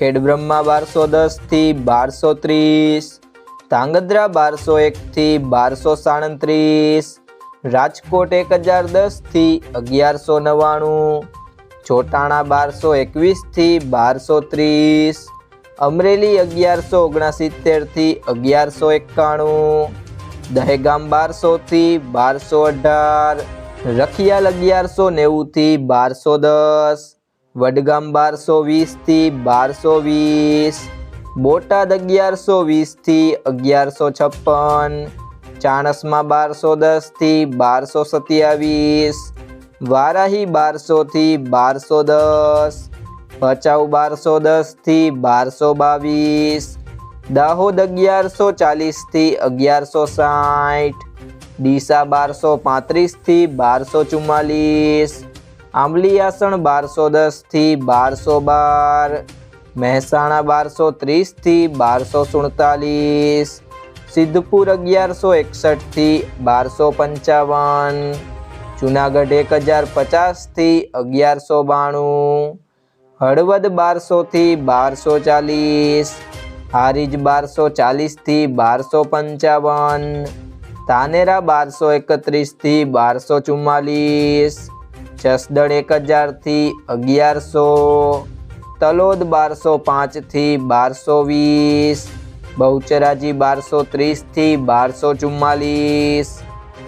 ખેડબ્રહ્મા બારસો દસથી બારસો ત્રીસ, ધાંગધ્રા બારસો એકથી બારસો સાડત્રીસ, રાજકોટ એક હજાર દસથી અગિયારસો નવ્વાણું, ચોટાણા બારસો એકવીસથી બારસો ત્રીસ, અમરેલી અગિયારસો ઓગણસિત્તેરથી અગિયારસો એકાણું, દહેગામ બારસોથી બારસો અઢાર, રખિયાલ અગિયારસો નેવુંથી બારસો દસ વડગામ બારસો વીસથી બારસો વીસ, બોટાદ અગિયારસો વીસથી અગિયારસો છપ્પન, ચાણસમાં બારસો દસથી બારસો સત્યાવીસ, વારાહી બારસોથી બારસો દસ, ભચાઉ બારસો દસથી બારસો બાવીસ, દાહોદ અગિયારસો ચાલીસથી અગિયારસો સાઠ, ડીસા બારસો પાંત્રીસથી બારસો ચુમ્માલીસ આંબલીયાસણ બારસો દસથી બારસો બાર, મહેસાણા બારસો ત્રીસથી બારસો સુડતાલીસ, સિદ્ધપુર અગિયારસો એકસઠથી બારસો પંચાવન, જુનાગઢ એક હજાર પચાસથી અગિયારસો બાણું, હળવદ બારસોથી બારસો ચાલીસ, હારીજ બારસો ચાલીસથી બારસો પંચાવન તાનેરા બારસો એકત્રીસથી બારસો ચુમ્માલીસ જસદણ એક હજારથી અગિયારસો, તલોદ બારસો પાંચથી બારસો વીસ, બહુચરાજી બારસો ત્રીસથી બારસો ચુમ્માલીસ,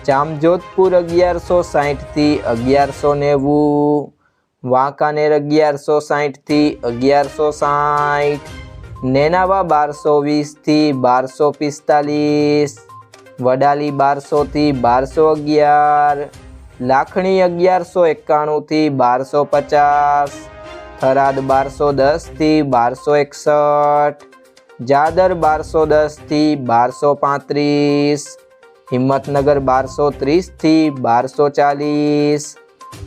જામજોધપુર અગિયારસો સાહીઠથી અગિયારસો નેવું, વાંકાનેર અગિયારસો સાહીઠથી અગિયારસો સાઠ નેનાવા બારસો વીસથી બારસો પિસ્તાલીસ, વડાલી બારસોથી બારસો અગિયાર લાખણી અગિયારસો એકાણુંથી બારસો પચાસ, થરાદ બારસો દસથી બારસો એકસઠ, જાદર બારસો દસથી બારસો પાંત્રીસ, હિંમતનગર બારસો ત્રીસથી બારસો ચાલીસ,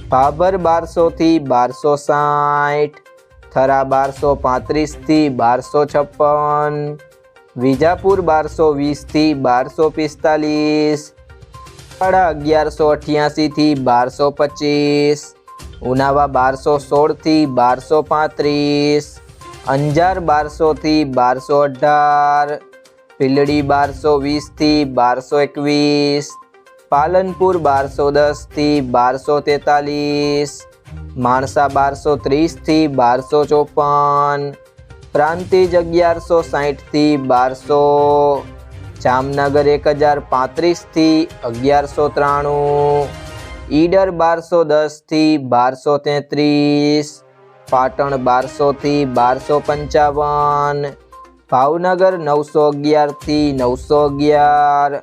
ભાભર બારસોથી બારસો સાઠ, થરા બારસો પાંત્રીસથી બારસો છપ્પન, વિજાપુર બારસો વીસથી બારસો પિસ્તાલીસ વાડા અગિયારસો અઠ્યાસીથી બારસો પચીસ, ઉનાવા બારસો સોળથી બારસો પાંત્રીસ, અંજાર બારસોથી બારસો અઢાર, પીલડી બારસો વીસથી બારસો એકવીસ, પાલનપુર બારસો દસથી બારસો તેતાલીસ, માણસા બારસો ત્રીસથી બારસો ચોપન, પ્રાંતિજ અગિયારસો સાહીઠથી બારસો જામનગર એક હજાર પાંત્રીસથી અગિયારસો ત્રાણું. ઈડર બારસો દસથી બારસો તેત્રીસ. પાટણ બારસોથી બારસો પંચાવન. ભાવનગર નવસો અગિયારથી નવસો અગિયાર.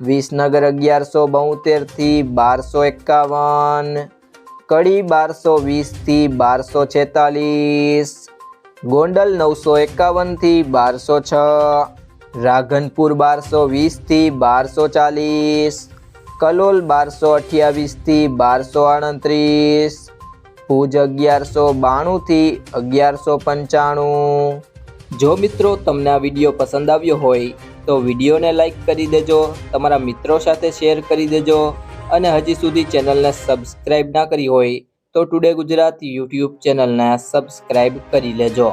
વિસનગર અગિયારસો બોતેરથી બારસો એકાવન. કડી બારસો વીસથી બારસો છેતાલીસ. ગોંડલ નવસો એકાવનથી બારસો છ. રાધનપુર બારસો વીસથી બારસો ચાલીસ, કલોલ બારસો અઠ્યાવીસથી બારસો આડત્રીસ, ભુજ અગિયારસો બાણુંથી અગિયારસો પંચાણું. જો મિત્રો તમને આ વીડિયો પસંદ આવ્યો હોય, તો વિડીયોને લાઇક કરી દેજો, તમારા મિત્રો સાથે શેર કરી દેજો, અને હજી સુધી ચેનલને સબસ્ક્રાઈબ ના કરી હોય, તો ટુડે ગુજરાત યુટ્યુબ ચેનલને સબસ્ક્રાઈબ કરી લેજો.